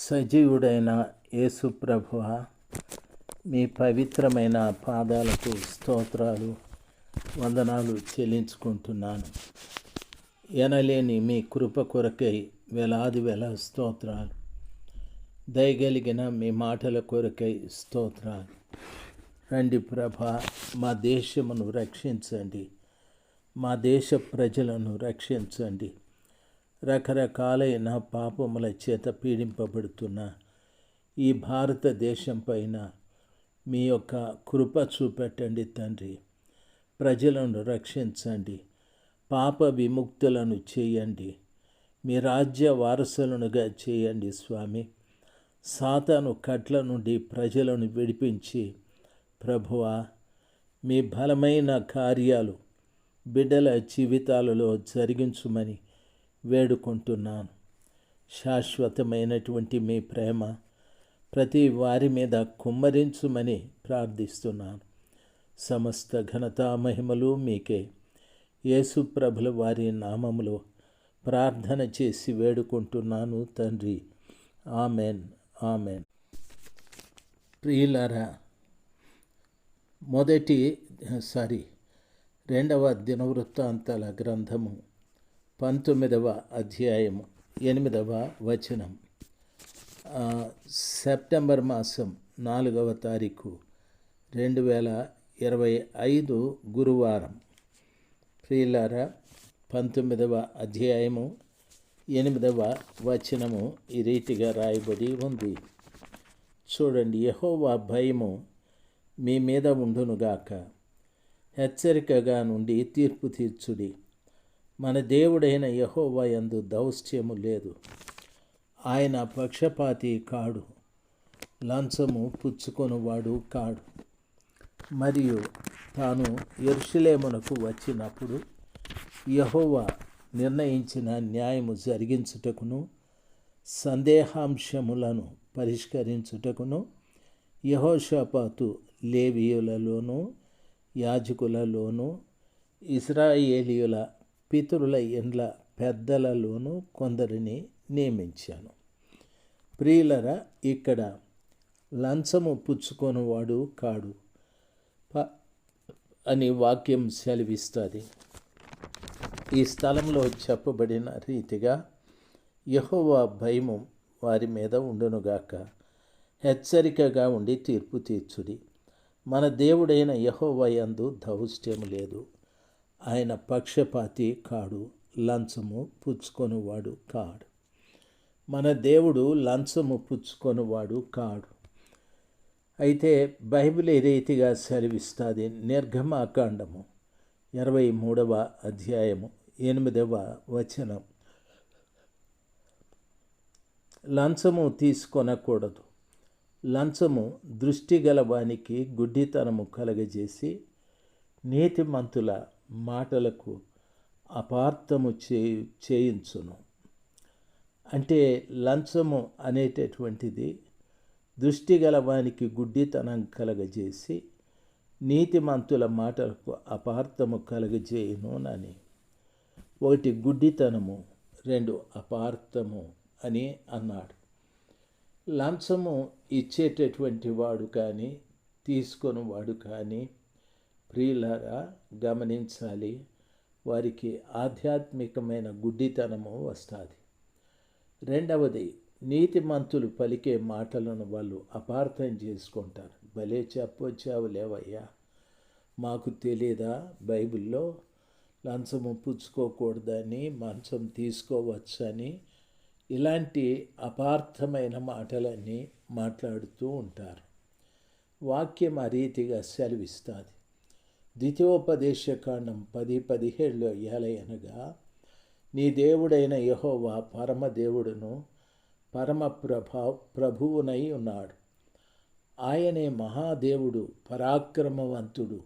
సజీవుడైన యేసుప్రభువ మీ పవిత్రమైన పాదాలకు స్తోత్రాలు వందనాలు చెల్లించుకుంటున్నాను. ఎనలేని మీ కృప కొరకై వేలాది వేల స్తోత్రాలు. దయగలిగిన మీ మాటల కొరకై స్తోత్రాలు. రండి ప్రభ మా దేశమును రక్షించండి. మా దేశ ప్రజలను రక్షించండి. రకరకాలైన పాపముల చేత పీడింపబడుతున్న ఈ భారతదేశం పైన మీ యొక్క కృప చూపెట్టండి తండ్రి. ప్రజలను రక్షించండి. పాప విముక్తులను చేయండి. మీ రాజ్య వారసులనుగా చేయండి స్వామి. సాతాను కట్ల నుండి ప్రజలను విడిపించి ప్రభువా మీ బలమైన కార్యాలు బిడ్డల జీవితాలలో జరిగించుమని వేడుకుంటున్నాను. శాశ్వతమైనటువంటి మీ ప్రేమ ప్రతి వారి మీద కుమ్మరించుమని ప్రార్థిస్తున్నాను. సమస్త ఘనతా మహిమలు మీకే. యేసుప్రభుల వారి నామములో ప్రార్థన చేసి వేడుకుంటున్నాను తండ్రి. ఆమెన్. ఆమెన్. ప్రియులారా మొదటి సారీ రెండవ దినవృత్తాంతాల గ్రంథము. పంతొమ్మిదవ అధ్యాయము ఎనిమిదవ వచనం. సెప్టెంబర్ మాసం నాలుగవ తారీఖు రెండు వేల ఇరవై ఐదు గురువారం. ప్రియులారా పంతొమ్మిదవ అధ్యాయము ఎనిమిదవ వచనము ఈ రీతిగా రాయబడి ఉంది. చూడండి యహోవా భయము మీ మీద ఉండునుగాక. హెచ్చరికగా నుండి తీర్పు తీర్చుడి. మన దేవుడైన యహోవా యందు దౌశ్చ్యము లేదు. ఆయన పక్షపాతి కాడు. లంచము పుచ్చుకొనువాడు కాడు. మరియు తాను ఎరుషులేమునకు వచ్చినప్పుడు యహోవా నిర్ణయించిన న్యాయము జరిగించుటకును సందేహాంశములను పరిష్కరించుటకును యహోషపాతు లేవియులలోనూ యాజకులలోనూ ఇస్రాయేలీయుల పితరుల ఇండ్ల పెద్దలలోనూ కొందరిని నియమించాను. ప్రియులరా ఇక్కడ లంచము పుచ్చుకొనివాడు కాడు. ప- అని వాక్యం సెలవిస్తుంది. ఈ స్థలంలో చెప్పబడిన రీతిగా యహోవా భయము వారి మీద ఉండునుగాక. హెచ్చరికగా ఉండి తీర్పు తీర్చుడి. మన దేవుడైన యహోవా యందు దౌష్ట్యం లేదు. ఆయన పక్షపాతి కాడు లంచము పుచ్చుకొనివాడు కాడు. మన దేవుడు లంచము పుచ్చుకొనివాడు కాడు. అయితే బైబిల్ ఏ రీతిగా సెలవిస్తుంది? నిర్గమాకాండము ఇరవై మూడవ అధ్యాయము ఎనిమిదవ వచనం. లంచము తీసుకొనకూడదు. లంచము దృష్టి గల వానికి గుడ్డితనము కలగజేసి నీతిమంతుల మాటలకు అపార్థము చే చేయించును. అంటే లంచము అనేటటువంటిది దృష్టి గల వానికి గుడ్డితనం కలగజేసి నీతిమంతుల మాటలకు అపార్థము కలగజేయును అని ఒకటి గుడ్డితనము రెండు అపార్థము అని అన్నాడు. లంచము ఇచ్చేటటువంటి వాడు కానీ తీసుకొని వాడు కానీ ప్రియులారా గమనించాలి వారికి ఆధ్యాత్మికమైన గుడ్డితనము వస్తుంది. రెండవది నీతిమంతులు పలికే మాటలను వాళ్ళు అపార్థం చేసుకుంటారు. భలే చెప్పొచ్చావు లేవయ్యా. మాకు తెలియదా బైబిల్లో? లంచము పుచ్చుకోకూడదని మంచం తీసుకోవచ్చని ఇలాంటి అపార్థమైన మాటలన్నీ మాట్లాడుతూ ఉంటారు. వాక్యం ఆ రీతిగా సెలవిస్తుంది. ద్వితీయోపదేశకాండం పది పదిహేడులో ఏలయనగా నీ దేవుడైన యహోవా పరమదేవుడును పరమ ప్రభా ప్రభువునై ఉన్నాడు. ఆయనే మహాదేవుడు పరాక్రమవంతుడు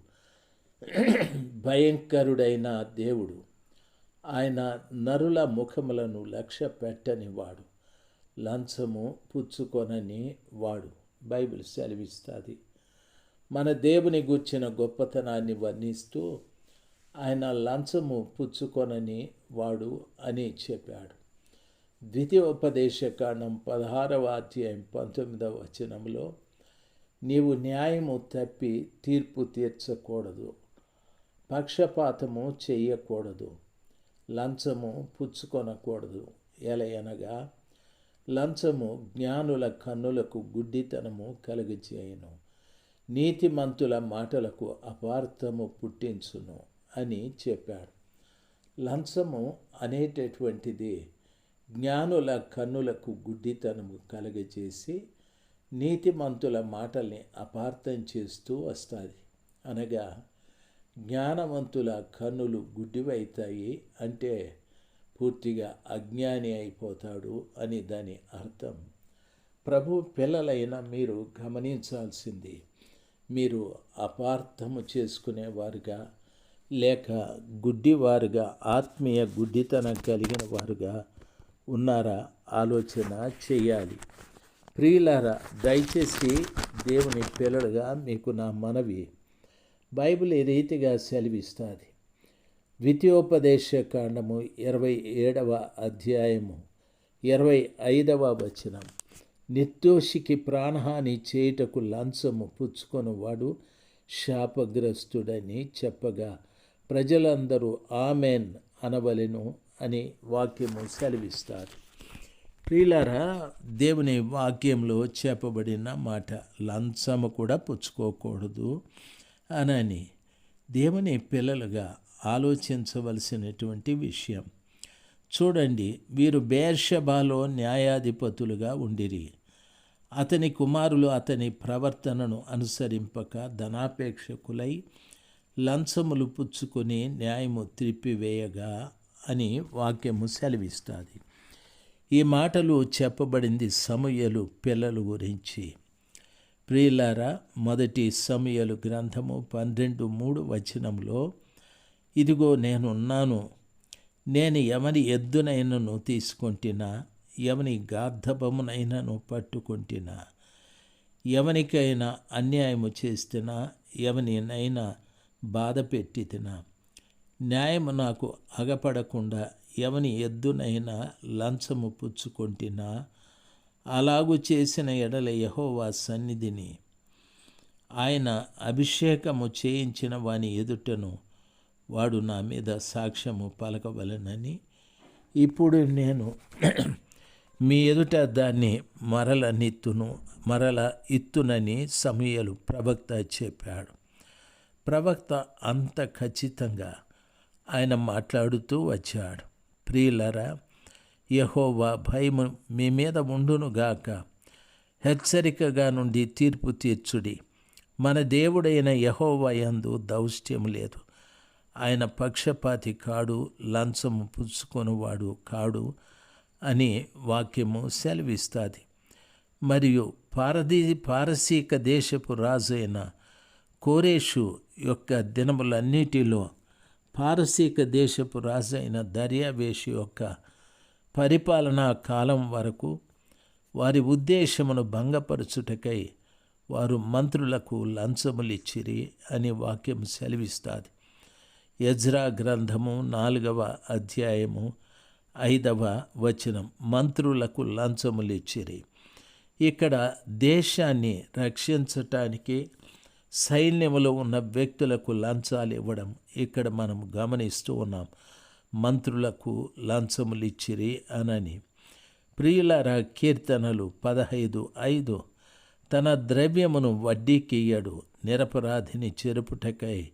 భయంకరుడైన దేవుడు. ఆయన నరుల ముఖములను లక్ష్య పెట్టనివాడు. లంచము పుచ్చుకొనని వాడు బైబిల్ సెలవిస్తుంది. మన దేవుని గూర్చిన గొప్పతనాన్ని వర్ణిస్తూ ఆయన లంచము పుచ్చుకొనని వాడు అని చెప్పాడు. ద్వితీయోపదేశకాండం పదహారవ అధ్యాయం పంతొమ్మిదవ వచనంలో నీవు న్యాయము తప్పి తీర్పు తీర్చకూడదు పక్షపాతము చేయకూడదు లంచము పుచ్చుకొనకూడదు ఎలయనగా లంచము జ్ఞానుల కన్నులకు గుడ్డితనము కలుగజేయను. నీతిమంతుల మాటలకు అపార్థము పుట్టించును అని చెప్పాడు. లంచము అనేటటువంటిది జ్ఞానుల కన్నులకు గుడ్డితనము కలగజేసి నీతిమంతుల మాటల్ని అపార్థం చేస్తూ వస్తుంది. అనగా జ్ఞానవంతుల కన్నులు గుడ్డివైతాయి అంటే పూర్తిగా అజ్ఞాని అయిపోతాడు అని దాని అర్థం. ప్రభు పిల్లలైన మీరు గమనించాల్సింది మీరు అపార్థము చేసుకునేవారుగా లేక గుడ్డివారుగా ఆత్మీయ గుడ్డితనం కలిగిన వారుగా ఉన్నారా? ఆలోచన చేయాలి. ప్రియులారా దయచేసి దేవుని పిల్లలుగా మీకు నా మనవి. బైబిల్ ఈ రీతిగా సెలవిస్తుంది? ద్వితీయోపదేశ కాండము ఇరవై ఏడవ అధ్యాయము ఇరవై ఐదవ వచనం. నిర్దోషికి ప్రాణహాని చేయుటకు లంచము పుచ్చుకొనివాడు శాపగ్రస్తుడని చెప్పగా ప్రజలందరూ ఆమెన్ అనవలెను అని వాక్యము సెలవిస్తారు ప్రియులారా దేవుని వాక్యంలో చెప్పబడిన మాట లంచము కూడా పుచ్చుకోకూడదు అనని దేవుని పిల్లలుగా ఆలోచించవలసినటువంటి విషయం. చూడండి వీరు బేర్షబాలో న్యాయాధిపతులుగా ఉండిరి. అతని కుమారులు అతని ప్రవర్తనను అనుసరింపక ధనాపేక్షకులై లంచములు పుచ్చుకొని న్యాయము త్రిప్పివేయగా అని వాక్యము సెలవిస్తుంది. ఈ మాటలు చెప్పబడింది సమయలు పిల్లల గురించి. ప్రియులారా మొదటి సమయలు గ్రంథము పన్నెండు మూడు వచనంలో ఇదిగో నేనున్నాను నేను ఎవని ఎద్దునైనను తీసుకొంటినా ఎవని గార్ధపమునైనను పట్టుకొంటినా ఎవనికైనా అన్యాయము చేస్తున్నా ఎవనినైనా బాధ పెట్టితినా. న్యాయము నాకు అగపడకుండా ఎవని ఎద్దునైనా లంచము పుచ్చుకొంటినా అలాగు చేసిన ఎడల యహోవా సన్నిధిని. ఆయన అభిషేకము చేయించిన వాని ఎదుటను వాడు నా మీద సాక్ష్యము పలకవలనని ఇప్పుడు నేను మీ ఎదుట దాన్ని మరల నిత్తును మరల ఇత్తునని సమయలు ప్రవక్త చెప్పాడు. ప్రవక్త అంత ఖచ్చితంగా ఆయన మాట్లాడుతూ వచ్చాడు. ప్రియులరా యహోవా భయము మీ మీద ఉండునుగాక హెచ్చరికగా నుండి తీర్పు తీర్చుడి. మన దేవుడైన యహోవా యందు దౌష్ట్యం లేదు. ఆయన పక్షపాతి కాడు లంచము పుచ్చుకొనివాడు కాడు అని వాక్యము సెలవిస్తుంది. మరియు పారదీ పారసీక దేశపు రాజైన కోరేషు యొక్క దినములన్నిటిలో పారసీక దేశపు రాజైన దర్యావేషి యొక్క పరిపాలనా కాలం వరకు వారి ఉద్దేశమును భంగపరచుటకై వారు మంత్రులకు లంచములిచ్చిరి అని వాక్యం సెలవిస్తుంది. యజ్రా గ్రంథము నాలుగవ అధ్యాయము ఐదవ వచనం. మంత్రులకు లంచములు ఇచ్చిరి ఇక్కడ దేశాన్ని రక్షించటానికి సైన్యములో ఉన్న వ్యక్తులకు లంచాలు ఇవ్వడం ఇక్కడ మనం గమనిస్తూ ఉన్నాం. మంత్రులకు లంచములు ఇచ్చిరి అనని. ప్రియులార కీర్తనలు పదహైదు ఐదు. తన ద్రవ్యమును వడ్డీకియ్యడు నిరపరాధిని చెరుపుటకై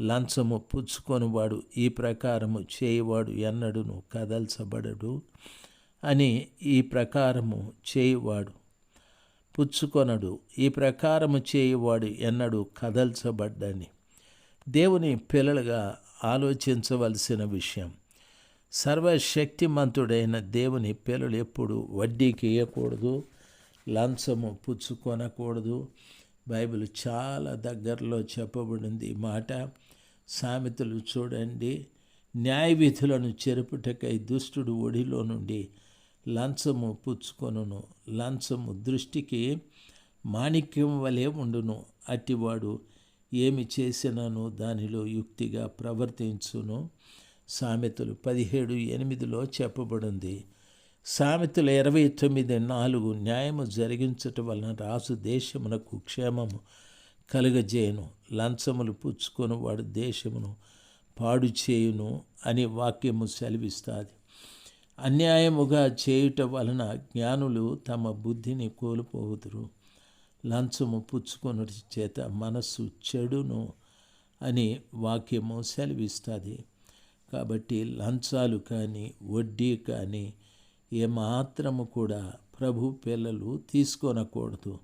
లంచము పుచ్చుకొనివాడు ఈ ప్రకారము చేయవాడు ఎన్నడును కదల్చబడడు అని ఈ ప్రకారము చేయువాడు పుచ్చుకొనడు. ఈ ప్రకారము చేయువాడు ఎన్నడూ కదల్చబడ్డని. దేవుని పిల్లలుగా ఆలోచించవలసిన విషయం సర్వశక్తిమంతుడైన దేవుని పిల్లలు ఎప్పుడు వడ్డీకి ఇవ్వకూడదు లంచము పుచ్చుకొనకూడదు. బైబిల్ చాలా దగ్గరలో చెప్పబడింది ఈ మాట. సామెతలు చూడండి. న్యాయ విధులను చెరుపుటకై దుష్టుడు ఒడిలో నుండి లంచము పుచ్చుకొనును. లంచము దృష్టికి మాణిక్యం వలె ఉండును. అట్టివాడు ఏమి చేసినను దానిలో యుక్తిగా ప్రవర్తించును. సామెతలు పదిహేడు ఎనిమిదిలో చెప్పబడింది. సామెతల ఇరవై తొమ్మిది నాలుగు న్యాయము జరిగించటం వలన రాజు దేశమునకు క్షేమము కలుగజేయును. లంచములు పుచ్చుకొని వాడు దేశమును పాడు చేయును అని వాక్యము సెలవిస్తుంది. అన్యాయముగా చేయుట వలన జ్ఞానులు తమ బుద్ధిని కోల్పోవుదురు. లంచము పుచ్చుకొనుట చేత మనస్సు చెడును అని వాక్యము సెలవిస్తుంది. కాబట్టి లంచాలు కానీ వడ్డీ కానీ ఏమాత్రము కూడా ప్రభు పిల్లలు తీసుకొనకూడదు.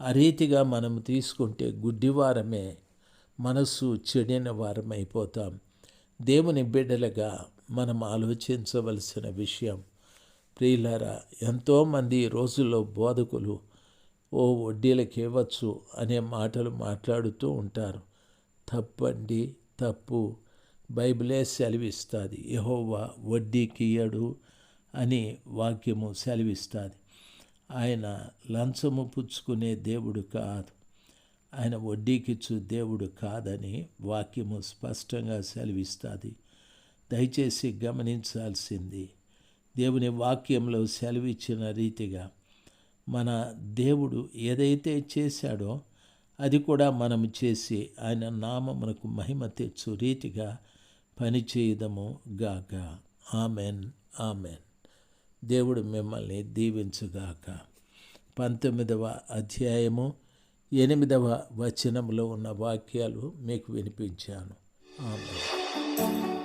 ఆ రీతిగా మనం తీసుకుంటే గుడ్డివారమే మనస్సు చెడిన వారమైపోతాం. దేవుని బిడ్డలుగా మనం ఆలోచించవలసిన విషయం ప్రియులారా ఎంతోమంది ఈ రోజుల్లో బోధకులు ఓ వడ్డీలకు ఇవ్వచ్చు అనే మాటలు మాట్లాడుతూ ఉంటారు. తప్పండి తప్పు బైబిలే సెలవిస్తుంది. యహోవా వడ్డీకి ఇయ్యడు అని వాక్యము సెలవిస్తుంది. ఆయన లంచము పుచ్చుకునే దేవుడు కాదు. ఆయన వడ్డీకిచ్చు దేవుడు కాదని వాక్యము స్పష్టంగా సెలవిస్తుంది. దయచేసి గమనించాల్సింది దేవుని వాక్యంలో సెలవిచ్చిన రీతిగా మన దేవుడు ఏదైతే చేశాడో అది కూడా మనం చేసి ఆయన నామమునకు మహిమ తెచ్చు రీతిగా పనిచేయదము గాక. Amen amen. దేవుడు మిమ్మల్ని దీవించుగాక. పంతొమ్మిదవ అధ్యాయము ఎనిమిదవ వచనంలో ఉన్న వాక్యాలు మీకు వినిపించాను. ఆమె